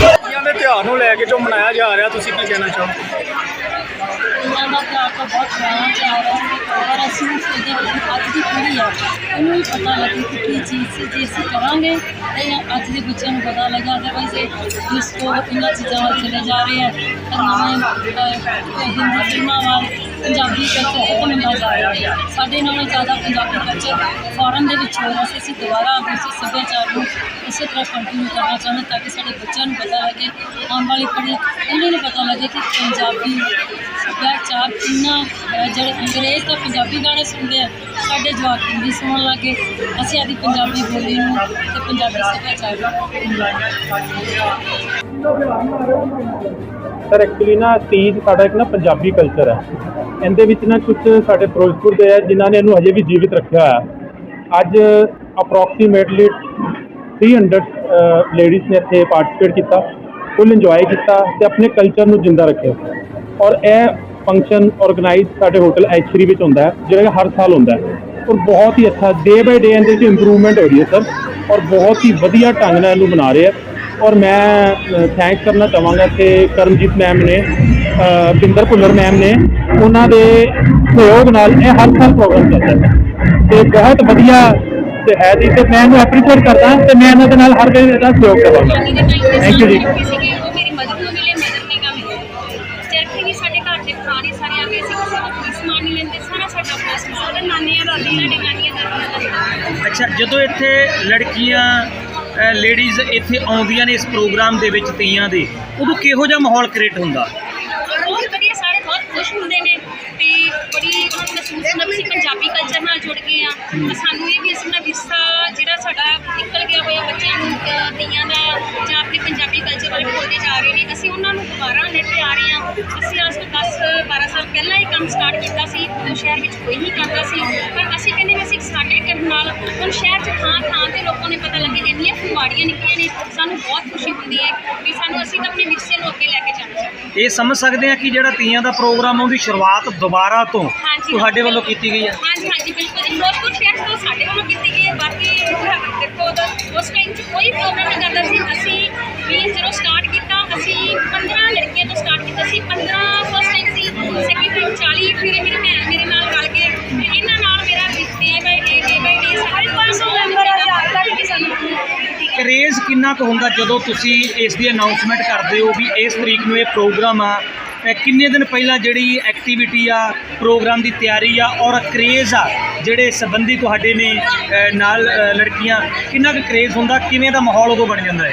ਬਾਤ ਦੇ ਤਿਉਹਾਰ ਨੂੰ ਲੈ ਕੇ ਜੋ ਮਨਾਇਆ ਜਾ ਰਿਹਾ, ਤੁਸੀਂ ਕੀ ਕਹਿਣਾ ਚਾਹੋ ਇਹਨਾਂ ਦਾ ਪਿਆਰ ਤਾਂ ਬਹੁਤ ਪੁਰਾਣਾ ਪਿਆਰ ਹੈ, ਪਰ ਅਸੀਂ ਉਸ ਦੇ ਅੱਜ ਦੀ ਪੀੜ੍ਹੀ ਆ। ਇਹਨੂੰ ਵੀ ਪਤਾ ਲੱਗੇ ਕਿ ਕੀ ਚੀਜ਼ ਸੀ, ਜੇ ਅਸੀਂ ਕਰਾਂਗੇ, ਤੇ ਅੱਜ ਦੇ ਬੱਚਿਆਂ ਨੂੰ ਪਤਾ ਲੱਗਾ। ਅਦਰਵਾਈਜ਼ ਇਹ ਇਸ ਇਹਨਾਂ ਚੀਜ਼ਾਂ ਵੱਲ ਚਲੇ ਜਾ ਰਹੇ ਆ। ਤਾਂ ਨਵੇਂ ਹਿੰਦੀ ਫਿਲਮਾਂ ਵੱਲ ਪੰਜਾਬੀ ਕਲਚਰ ਖਤਮ ਹੁੰਦਾ ਜਾ ਰਿਹਾ ਹੈ ਸਾਡੇ ਨਾਲੋਂ ਜ਼ਿਆਦਾ ਪੰਜਾਬੀ ਕਲਚਰ ਫੋਰਨ ਦੇ ਵਿੱਚ ਹੋ ਰਿਹਾ ਸੀ, ਅਸੀਂ ਦੁਬਾਰਾ ਉਸੇ ਸੱਭਿਆਚਾਰ ਨੂੰ ਇਸੇ ਤਰ੍ਹਾਂ ਕੰਟੀਨਿਊ ਕਰਨਾ ਚਾਹੁੰਦੇ ਤਾਂ ਕਿ ਸਾਡੇ ਬੱਚਿਆਂ ਨੂੰ ਪਤਾ ਲੱਗੇ, ਆਉਣ ਵਾਲੀ ਪੀੜ੍ਹੀ, ਉਹਨਾਂ ਨੂੰ ਪਤਾ ਲੱਗੇ ਕਿ ਪੰਜਾਬੀ ਸੱਭਿਆਚਾਰ ਕਿੰਨਾ ਜਿਹੜੇ ਅੰਗਰੇਜ਼ ਤਾਂ ਪੰਜਾਬੀ ਗਾਣੇ ਸੁਣਦੇ ਆ, ਸਾਡੇ ਜਵਾਕ ਹਿੰਦੀ ਸੁਣਨ ਲੱਗੇ। ਅਸੀਂ ਆਦੀ ਪੰਜਾਬੀ ਬੋਲੀ ਨੂੰ ਤੇ ਪੰਜਾਬੀ ਸੱਭਿਆਚਾਰ ਨੂੰ ਸਰ ਐਕਚੁਅਲੀ ਨਾ ਤੀਜ ਸਾਡਾ ਇੱਕ ਨਾ ਪੰਜਾਬੀ ਕਲਚਰ ਹੈ ਇਹਦੇ ਵਿੱਚ ਨਾ ਕੁਝ ਸਾਡੇ ਫਿਰੋਜ਼ਪੁਰ ਦੇ ਹੈ ਜਿਨ੍ਹਾਂ ਨੇ ਇਹਨੂੰ ਹਜੇ ਵੀ ਜੀਵਿਤ ਰੱਖਿਆ ਹੋਇਆ। ਅੱਜ ਅਪਰੋਕਸੀਮੇਟਲੀ 300 ਲੇਡੀਜ਼ ਨੇ ਇੱਥੇ ਪਾਰਟਿਸਿਪੇਟ ਕੀਤਾ ਫੁੱਲ ਇੰਜੋਏ ਕੀਤਾ ਤੇ ਆਪਣੇ ਕਲਚਰ ਨੂੰ ਜਿੰਦਾ ਰੱਖਿਆ। ਔਰ ਇਹ ਫੰਕਸ਼ਨ ਆਰਗੇਨਾਈਜ਼ ਸਾਡੇ ਹੋਟਲ ਐਚਰੀ ਵਿੱਚ ਹੁੰਦਾ ਹੈ, ਜਿਹੜਾ ਹਰ ਸਾਲ ਹੁੰਦਾ ਹੈ। ਔਰ ਬਹੁਤ ਹੀ ਅੱਛਾ ਡੇ ਬਾਈ ਡੇ ਇਹਦੇ ਵਿੱਚ ਇੰਪਰੂਵਮੈਂਟ ਹੋ ਰਹੀ ਹੈ ਸਰ ਔਰ ਬਹੁਤ ਹੀ ਵਧੀਆ ਢੰਗ ਨਾਲ ਇਹਨੂੰ ਬਣਾ ਰਹੇ ਆ ਔਰ ਮੈਂ ਥੈਂਕ ਕਰਨਾ ਚਾਹਾਂਗਾ ਕਿ ਕਰਮਜੀਤ ਮੈਮ ਨੇ ਬਿੰਦਰ ਭੁੱਲਰ ਮੈਮ ਨੇ ਉਹਨਾਂ ਦੇ ਸਹਿਯੋਗ ਨਾਲ ਇਹ ਹਰ ਸਾਲ ਪ੍ਰੋਗਰਾਮ ਚੱਲਦਾ ਹੈ। ਤੇ ਬਹੁਤ ਵਧੀਆ ਤੇ ਹੈ ਜੀ। ਤੇ ਮੈਂ ਇਹਨੂੰ ਐਪਰੀਸ਼ੀਏਟ ਕਰਦਾ ਤੇ ਮੈਂ ਇਹਨਾਂ ਦੇ ਨਾਲ ਹਰ ਵੇਲੇ ਇਹਦਾ ਸਹਿਯੋਗ ਕਰਾਂਗਾ। ਥੈਂਕ ਯੂ ਜੀ। ਅੱਛਾ ਜਦੋਂ ਇੱਥੇ ਲੜਕੀਆਂ ਲੇਡੀਜ਼ ਇੱਥੇ ਆਉਂਦੀਆਂ ਨੇ ਇਸ ਪ੍ਰੋਗਰਾਮ ਦੇ ਵਿੱਚ ਤੀਆਂ ਦੇ ਉਦੋਂ ਕਿਹੋ ਜਿਹਾ ਮਾਹੌਲ ਕ੍ਰੀਏਟ ਹੁੰਦਾ ਬਹੁਤ ਵਧੀਆ ਸਾਰੇ ਬਹੁਤ ਖੁਸ਼ ਹੁੰਦੇ ਨੇ ਤੇ ਬੜੀ ਉਹਨਾਂ ਨੂੰ ਮਹਿਸੂਸ ਹੁੰਦਾ ਵੀ ਅਸੀਂ ਪੰਜਾਬੀ ਕਲਚਰ ਨਾਲ ਜੁੜ ਗਏ ਆ ਤੇ ਸਾਨੂੰ ਇਹ ਵੀ ਅਸੀਂ ਨਾ ਵਿਰਸਾ ਜਿਹੜਾ ਸਾਡਾ ਨਿਕਲ ਗਿਆ ਹੋਇਆ ਬੱਚਿਆਂ ਨੂੰ ਅਹ, ਦਾ ਜਾਂ ਆਪਣੇ ਪੰਜਾਬੀ ਕਲਚਰ ਬਾਰੇ ਬੋਲਦੇ ਜਾ ਰਹੇ ਨੇ ਅਸੀਂ ਉਹਨਾਂ ਨੂੰ ਦੁਬਾਰਾ ਲੈ ਕੇ ਆ ਰਹੇ ਹਾਂ। ਅਸੀਂ ਅੱਜ ਤੋਂ 10 12 ਸਾਲ ਪਹਿਲਾਂ ਇਹ ਕੰਮ ਸਟਾਰਟ ਕੀਤਾ ਸੀ ਉਦੋਂ ਸ਼ਹਿਰ ਵਿੱਚ ਕੋਈ ਨਹੀਂ ਕਰਦਾ ਸੀ। ਪਰ ਅਸੀਂ ਕਹਿੰਦੇ ਵੀ ਅਸੀਂ ਸਾਡੇ ਕਰਨ ਨਾਲ ਹੁਣ ਸ਼ਹਿਰ 'ਚ ਥਾਂ ਥਾਂ ਤੇ ਲੋਕਾਂ ਨੇ ਪਤਾ ਲੱਗੇ ਇੰਨੀਆਂ ਫੁਲਵਾੜੀਆਂ ਨਿਕਲੀਆਂ ਨੇ ਸਾਨੂੰ ਬਹੁਤ ਖੁਸ਼ੀ ਹੁੰਦੀ ਹੈ ਵੀ ਸਾਨੂੰ ਅਸੀਂ ਤਾਂ ਆਪਣੇ ਵਿਰਸੇ ਨੂੰ ਅੱਗੇ ਲੈ ਕੇ ਇਹ ਸਮਝ ਸਕਦੇ ਆ ਕਿ ਜਿਹੜਾ ਤੀਆਂ ਦਾ ਪ੍ਰੋਗਰਾਮ ਆ ਉਹਦੀ ਸ਼ੁਰੂਆਤ ਦੁਬਾਰਾ ਤੋਂ ਹਾਂਜੀ ਤੁਹਾਡੇ ਵੱਲੋਂ ਕੀਤੀ ਗਈ ਹੈ ਹਾਂਜੀ ਹਾਂਜੀ ਬਿਲਕੁਲ ਫਿਰੋਜ਼ਪੁਰ ਸ਼ਹਿਰ ਤੋਂ ਸਾਡੇ ਵੱਲੋਂ ਕੀਤੀ ਕਰੇਜ਼ ਕਿੰਨਾ ਕੁ ਹੁੰਦਾ ਜਦੋਂ ਤੁਸੀਂ ਇਸ ਦੀ ਅਨਾਉਂਸਮੈਂਟ ਕਰਦੇ ਹੋ ਵੀ ਇਸ ਤਰੀਕ ਨੂੰ ਇਹ ਪ੍ਰੋਗਰਾਮ ਆ? ਇਹ ਕਿੰਨੇ ਦਿਨ ਪਹਿਲਾਂ ਜਿਹੜੀ ਐਕਟੀਵਿਟੀ ਆ ਪ੍ਰੋਗਰਾਮ ਦੀ ਤਿਆਰੀ ਆ ਔਰ ਕਰੇਜ਼ ਆ ਜਿਹੜੇ ਸੰਬੰਧੀ ਤੁਹਾਡੇ ਨੇ ਅ, ਨਾਲ ਅ, ਲੜਕੀਆਂ ਕਿੰਨਾ ਕੁ ਕਰੇਜ਼ ਹੁੰਦਾ ਕਿਵੇਂ ਦਾ ਮਾਹੌਲ ਉਦੋਂ ਬਣ ਜਾਂਦਾ ਹੈ?